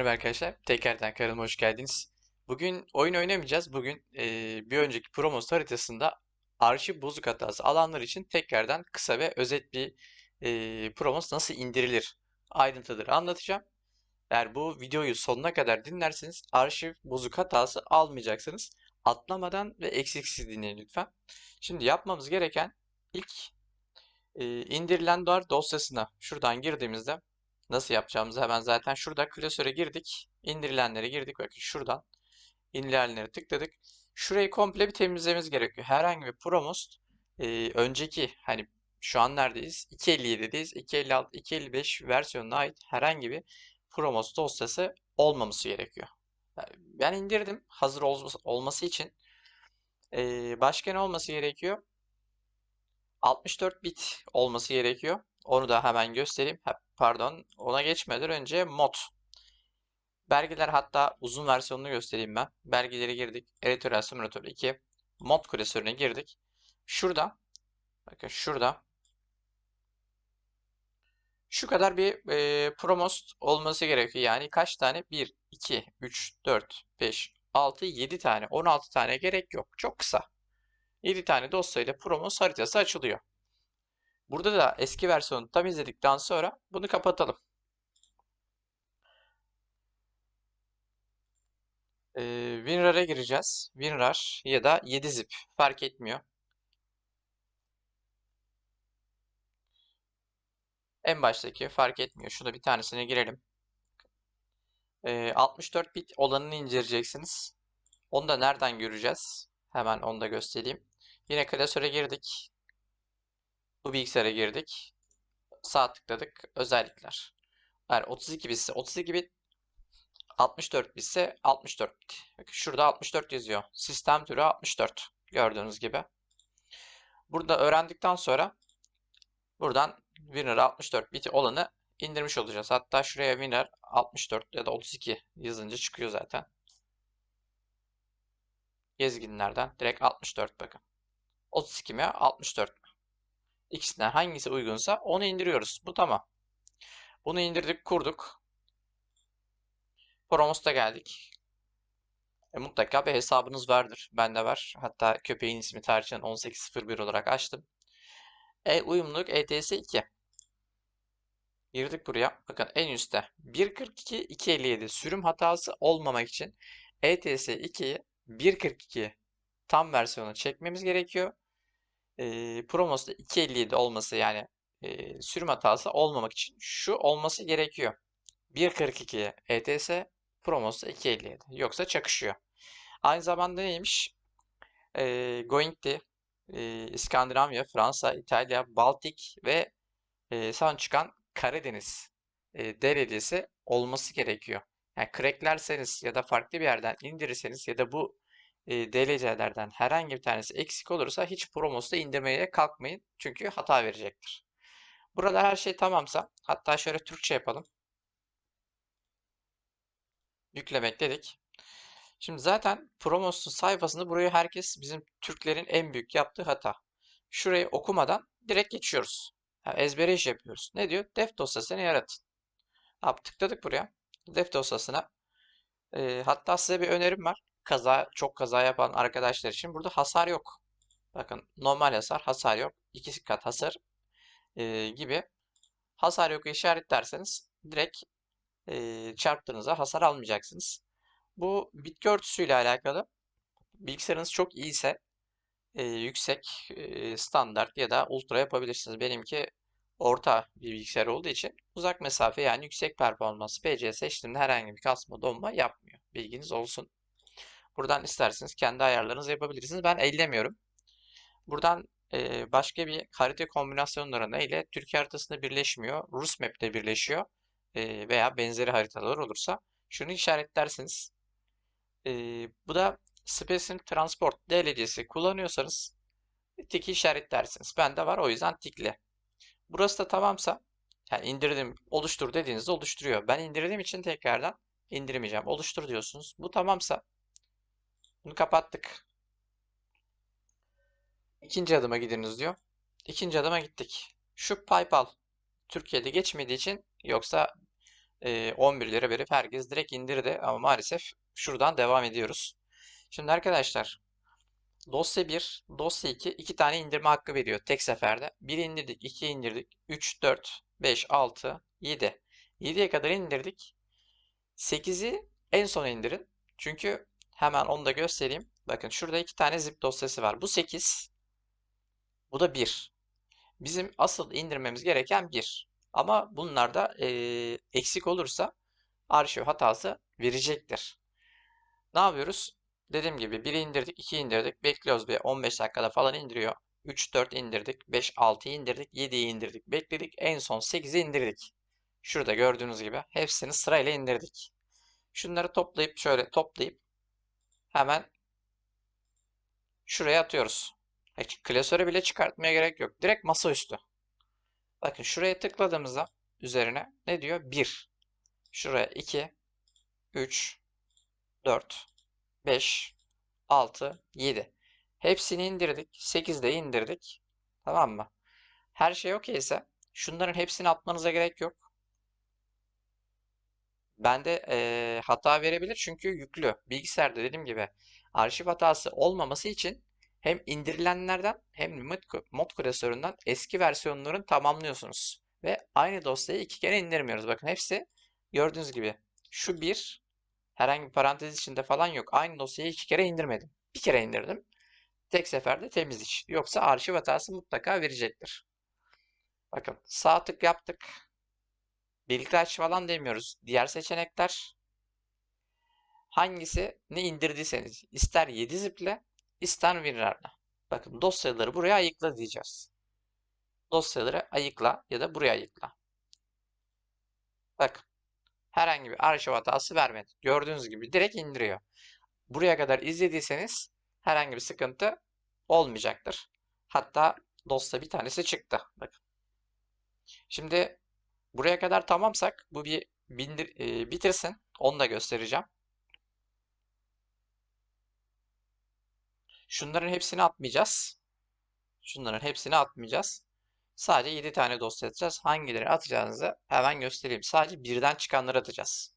Merhaba arkadaşlar. Tekrardan kanalıma hoş geldiniz. Bugün oyun oynamayacağız. Bugün eee, bir önceki Promos haritasında arşiv bozuk hatası alanlar için tekrardan kısa ve özet bir eee Promos nasıl indirilir ayrıntıları anlatacağım. Eğer bu videoyu sonuna kadar dinlerseniz arşiv bozuk hatası almayacaksınız. Atlamadan ve eksiksiz dinleyin lütfen. Şimdi yapmamız gereken ilk eee, indirilen dar dosyasına şuradan girdiğimizde Nasıl yapacağımızı hemen zaten şurada klasöre girdik. İndirilenlere girdik. Bakın şuradan indirilenleri tıkladık. Şurayı komple bir temizlememiz gerekiyor. Herhangi bir Promost e, önceki hani şu an neredeyiz? 2.57'deyiz. 2.56, 2.55 versiyonuna ait herhangi bir Promost dosyası olmaması gerekiyor. Ben indirdim. Hazır ol- olması için. E, başka ne olması gerekiyor? 64 bit olması gerekiyor. Onu da hemen göstereyim. Pardon, ona geçmeden önce mod. Belgeler hatta uzun versiyonunu göstereyim ben. Belgeleri girdik. Editorial Simulator 2. Mod klasörüne girdik. Şurada, bakın şurada şu kadar bir e, promost olması gerekiyor. Yani kaç tane? 1, 2, 3, 4, 5, 6, 7 tane. 16 tane gerek yok. Çok kısa. 7 tane dosyayla promos haritası açılıyor. Burada da eski versiyonu tam izledikten sonra bunu kapatalım. Ee, WinRAR'a gireceğiz. WinRAR ya da 7zip fark etmiyor. En baştaki fark etmiyor. Şurada bir tanesine girelim. Ee, 64 bit olanını indireceksiniz. Onu da nereden göreceğiz? Hemen onu da göstereyim. Yine klasöre girdik. Bu bilgisayara girdik. Sağ tıkladık. Özellikler. Eğer 32 bitse 32 bit 64 bitse 64 bit. Bakın şurada 64 yazıyor. Sistem türü 64. Gördüğünüz gibi. Burada öğrendikten sonra buradan Winner 64 bit olanı indirmiş olacağız. Hatta şuraya Winner 64 ya da 32 yazınca çıkıyor zaten. Gezginlerden direkt 64 bakın. 32 mi 64 mi? İkisinden hangisi uygunsa onu indiriyoruz. Bu tamam. Bunu indirdik, kurduk. Promos'ta geldik. E, mutlaka bir hesabınız vardır. Bende var. Hatta köpeğin ismi tarihçen 1801 olarak açtım. E uyumluluk ETS 2. Girdik buraya. Bakın en üstte 1.42 2.57 sürüm hatası olmamak için ETS 2'yi 1.42 tam versiyonu çekmemiz gerekiyor. E, Promos'ta 2.57 olması yani e, sürüm hatası olmamak için şu olması gerekiyor. 1.42 ETS Promos'ta 2.57 yoksa çakışıyor. Aynı zamanda neymiş? E, Going'di. E, İskandinavya, Fransa, İtalya, Baltik ve e, son çıkan Karadeniz e, derecesi olması gerekiyor. Yani cracklerseniz ya da farklı bir yerden indirirseniz ya da bu e, DLC'lerden herhangi bir tanesi eksik olursa hiç Promos'ta indirmeye kalkmayın. Çünkü hata verecektir. Burada her şey tamamsa hatta şöyle Türkçe yapalım. Yüklemek dedik. Şimdi zaten Promos'un sayfasında burayı herkes bizim Türklerin en büyük yaptığı hata. Şurayı okumadan direkt geçiyoruz. Yani ezbere iş yapıyoruz. Ne diyor? Def dosyasını yaratın. Abi tıkladık buraya. Def dosyasına. E, hatta size bir önerim var. Kaza, çok kaza yapan arkadaşlar için burada hasar yok. Bakın normal hasar, hasar yok. İki kat hasar e, gibi. Hasar yok işaretlerseniz direkt e, çarptığınızda hasar almayacaksınız. Bu bitki örtüsüyle alakalı bilgisayarınız çok iyiyse e, yüksek e, standart ya da ultra yapabilirsiniz. Benimki orta bir bilgisayar olduğu için uzak mesafe yani yüksek performans PC seçtiğimde herhangi bir kasma donma yapmıyor. Bilginiz olsun. Buradan isterseniz kendi ayarlarınızı yapabilirsiniz. Ben ellemiyorum. Buradan e, başka bir harita kombinasyonlarına ile Türkiye haritasında birleşmiyor. Rus map'te birleşiyor. E, veya benzeri haritalar olursa şunu işaretlerseniz e, bu da Specific Transport DLC'si kullanıyorsanız tiki işaretlersiniz. Bende var o yüzden tikli. Burası da tamamsa yani indirdim oluştur dediğinizde oluşturuyor. Ben indirdiğim için tekrardan indirmeyeceğim. Oluştur diyorsunuz. Bu tamamsa bunu kapattık. İkinci adıma gidiniz diyor. İkinci adıma gittik. Şu PayPal Türkiye'de geçmediği için yoksa e, 11 lira verip herkes direkt indirdi ama maalesef şuradan devam ediyoruz. Şimdi arkadaşlar dosya 1, dosya 2 iki tane indirme hakkı veriyor tek seferde. 1 indirdik, 2 indirdik, 3, 4, 5, 6, 7. 7'ye kadar indirdik. 8'i en sona indirin. Çünkü hemen onu da göstereyim. Bakın şurada iki tane zip dosyası var. Bu 8. Bu da 1. Bizim asıl indirmemiz gereken 1. Ama bunlarda eee, eksik olursa arşiv hatası verecektir. Ne yapıyoruz? Dediğim gibi 1'i indirdik, 2 indirdik. Bekliyoruz bir 15 dakikada falan indiriyor. 3, 4 indirdik, 5, 6'yı indirdik, 7'yi indirdik, bekledik. En son 8'i indirdik. Şurada gördüğünüz gibi hepsini sırayla indirdik. Şunları toplayıp şöyle toplayıp hemen şuraya atıyoruz. Klasöre bile çıkartmaya gerek yok. Direkt masaüstü. Bakın şuraya tıkladığımızda üzerine ne diyor? 1. Şuraya 2, 3, 4, 5, 6, 7. Hepsini indirdik. 8 de indirdik. Tamam mı? Her şey okey ise şunların hepsini atmanıza gerek yok. Bende eee, hata verebilir çünkü yüklü. Bilgisayarda dediğim gibi arşiv hatası olmaması için hem indirilenlerden hem mod, klasöründen eski versiyonların tamamlıyorsunuz. Ve aynı dosyayı iki kere indirmiyoruz. Bakın hepsi gördüğünüz gibi şu bir herhangi bir parantez içinde falan yok. Aynı dosyayı iki kere indirmedim. Bir kere indirdim. Tek seferde temiz iş. Yoksa arşiv hatası mutlaka verecektir. Bakın sağ tık yaptık. Birlikte aç falan demiyoruz. Diğer seçenekler hangisi ne indirdiyseniz ister 7 ziple ister WinRAR'la. Bakın dosyaları buraya ayıkla diyeceğiz. Dosyaları ayıkla ya da buraya ayıkla. Bakın herhangi bir arşiv hatası vermedi. Gördüğünüz gibi direkt indiriyor. Buraya kadar izlediyseniz herhangi bir sıkıntı olmayacaktır. Hatta dosya bir tanesi çıktı. Bakın. Şimdi buraya kadar tamamsak bu bir bindir, e, bitirsin. Onu da göstereceğim. Şunların hepsini atmayacağız. Şunların hepsini atmayacağız. Sadece 7 tane dosya atacağız. Hangileri atacağınızı hemen göstereyim. Sadece birden çıkanları atacağız.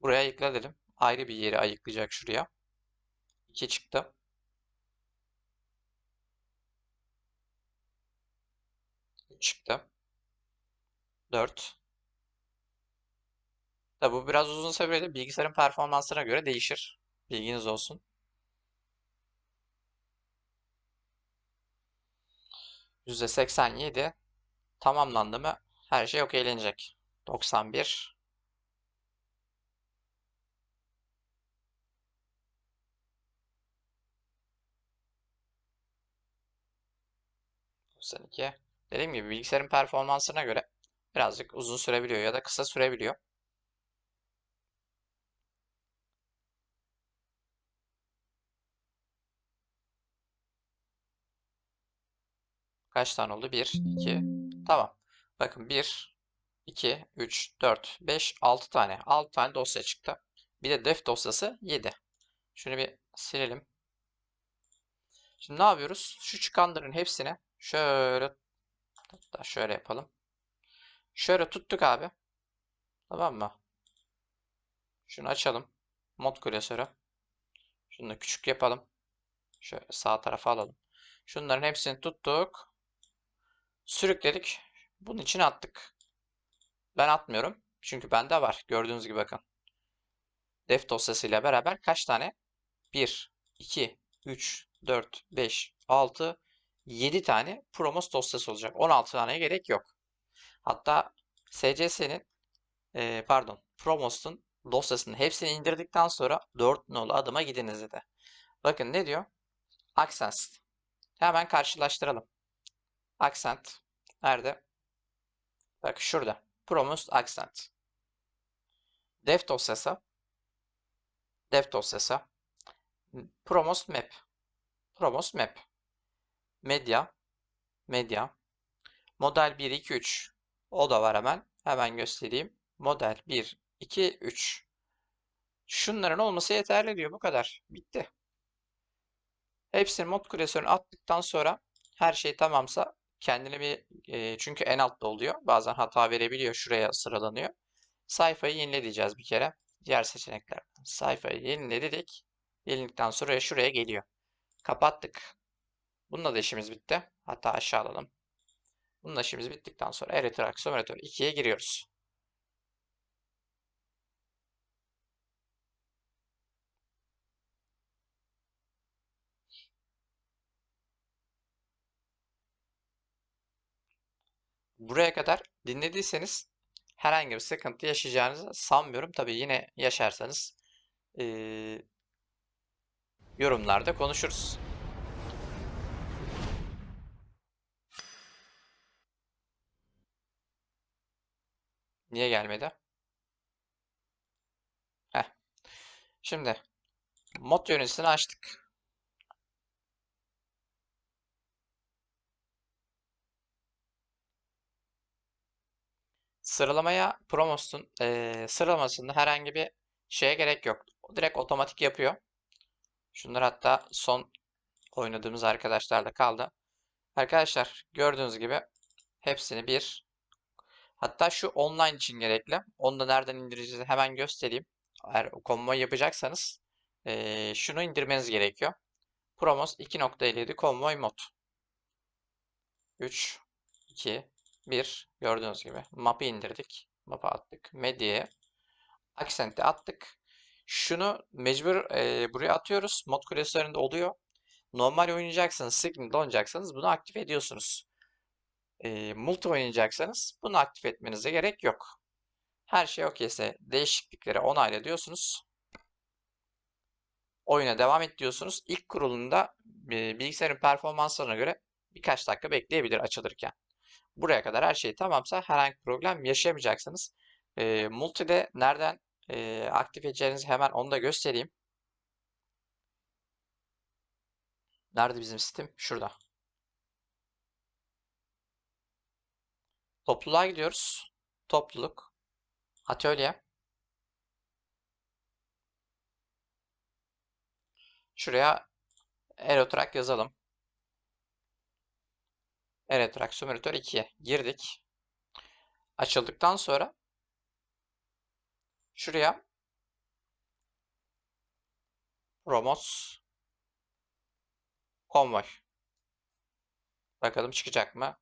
Buraya ayıkla dedim. Ayrı bir yeri ayıklayacak şuraya. 2 çıktı. 3 çıktı. 4. Tabi bu biraz uzun süreli bilgisayarın performansına göre değişir. Bilginiz olsun. %87 tamamlandı mı her şey okeylenecek. 91 92 Dediğim gibi bilgisayarın performansına göre birazcık uzun sürebiliyor ya da kısa sürebiliyor. Kaç tane oldu? 1, 2. Tamam. Bakın 1, 2, 3, 4, 5, 6 tane. 6 tane dosya çıktı. Bir de def dosyası 7. Şunu bir silelim. Şimdi ne yapıyoruz? Şu çıkanların hepsini şöyle hatta şöyle yapalım. Şöyle tuttuk abi. Tamam mı? Şunu açalım. Mod klasörü. Şunu da küçük yapalım. Şöyle sağ tarafa alalım. Şunların hepsini tuttuk. Sürükledik. Bunun içine attık. Ben atmıyorum. Çünkü bende var. Gördüğünüz gibi bakın. Def dosyasıyla beraber kaç tane? 1, 2, 3, 4, 5, 6, 7 tane Promos dosyası olacak. 16 taneye gerek yok. Hatta SCS'nin e, pardon Promos'un dosyasının hepsini indirdikten sonra 4 nolu adıma gidiniz dedi. Bakın ne diyor? Accents. Hemen karşılaştıralım. Accent. Nerede? Bak şurada. Promised Accent. Dev dosyası. Dev dosyası. Promos Map. Promos Map. Medya. Medya. Model 1, 2, 3. O da var hemen. Hemen göstereyim. Model 1, 2, 3. Şunların olması yeterli diyor. Bu kadar. Bitti. Hepsini mod klasörüne attıktan sonra her şey tamamsa kendine bir e, çünkü en altta oluyor. Bazen hata verebiliyor. Şuraya sıralanıyor. Sayfayı yenile diyeceğiz bir kere. Diğer seçeneklerden. Sayfayı yenile dedik. Yeniledikten sonra şuraya geliyor. Kapattık. Bununla da işimiz bitti. Hatta aşağı alalım. Bununla işimiz bittikten sonra Eritrea Aksomeratör 2'ye giriyoruz. Buraya kadar dinlediyseniz herhangi bir sıkıntı yaşayacağınızı sanmıyorum. Tabii yine yaşarsanız eee, yorumlarda konuşuruz. Niye gelmedi? Heh. Şimdi mod yöneticisini açtık. Sıralamaya Promos'un eee, sıralamasında herhangi bir şeye gerek yok. Direkt otomatik yapıyor. Şunlar hatta son oynadığımız arkadaşlarla kaldı. Arkadaşlar gördüğünüz gibi hepsini bir hatta şu online için gerekli. Onu da nereden indireceğizi hemen göstereyim. Eğer konvoy yapacaksanız eee, şunu indirmeniz gerekiyor. Promos 2.57 konvoy mod. 3, 2, 1 gördüğünüz gibi map'ı indirdik. Map'ı attık. Medya'ya Accent'e attık. Şunu mecbur eee, buraya atıyoruz. Mod klasöründe oluyor. Normal oynayacaksanız, Signal'da oynayacaksanız bunu aktif ediyorsunuz. Eee, multi oynayacaksanız bunu aktif etmenize gerek yok. Her şey okeyse değişiklikleri onayla diyorsunuz. Oyuna devam et diyorsunuz. İlk kurulumda e, bilgisayarın performanslarına göre birkaç dakika bekleyebilir açılırken. Buraya kadar her şey tamamsa herhangi bir problem yaşayamayacaksınız. E, multi'de nereden e, aktif edeceğinizi hemen onu da göstereyim. Nerede bizim Steam? Şurada. Topluluğa gidiyoruz. Topluluk. Atölye. Şuraya Aerotrack yazalım. Aerotrack Simulator 2'ye girdik. Açıldıktan sonra şuraya Promos Konvoy. Bakalım çıkacak mı?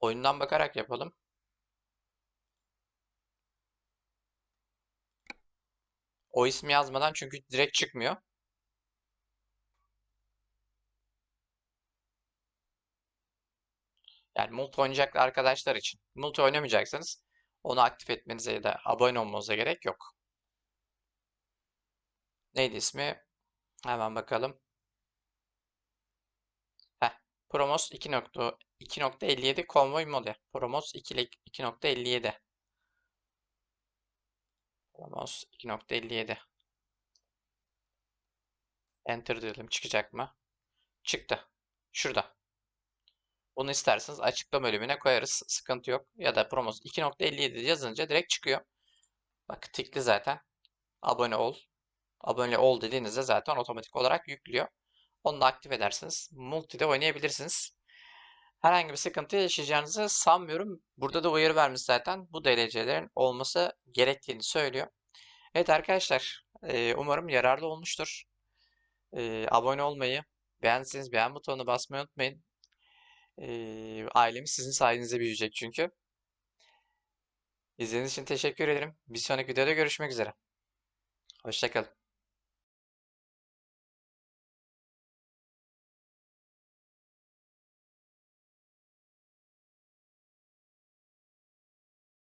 Oyundan bakarak yapalım. O ismi yazmadan çünkü direkt çıkmıyor. Yani multi oynayacak arkadaşlar için. Multi oynamayacaksanız onu aktif etmenize ya da abone olmanıza gerek yok. Neydi ismi? Hemen bakalım. Heh, Promos 2.57 konvoy modu. Promos 2.57. Promos 2.57. Enter diyelim. Çıkacak mı? Çıktı. Şurada. Bunu isterseniz açıklama bölümüne koyarız. Sıkıntı yok. Ya da Promos 2.57 yazınca direkt çıkıyor. Bak tıklı zaten. Abone ol. Abone ol dediğinizde zaten otomatik olarak yüklüyor. Onu da aktif edersiniz. Multi'de oynayabilirsiniz. Herhangi bir sıkıntı yaşayacağınızı sanmıyorum. Burada da uyarı vermiş zaten. Bu DLC'lerin olması gerektiğini söylüyor. Evet arkadaşlar. e, Umarım yararlı olmuştur. E, Abone olmayı, beğendiyseniz beğen butonuna basmayı unutmayın. E, Ailemiz sizin sayenizde büyüyecek çünkü. İzlediğiniz için teşekkür ederim. Bir sonraki videoda görüşmek üzere. Hoşçakalın.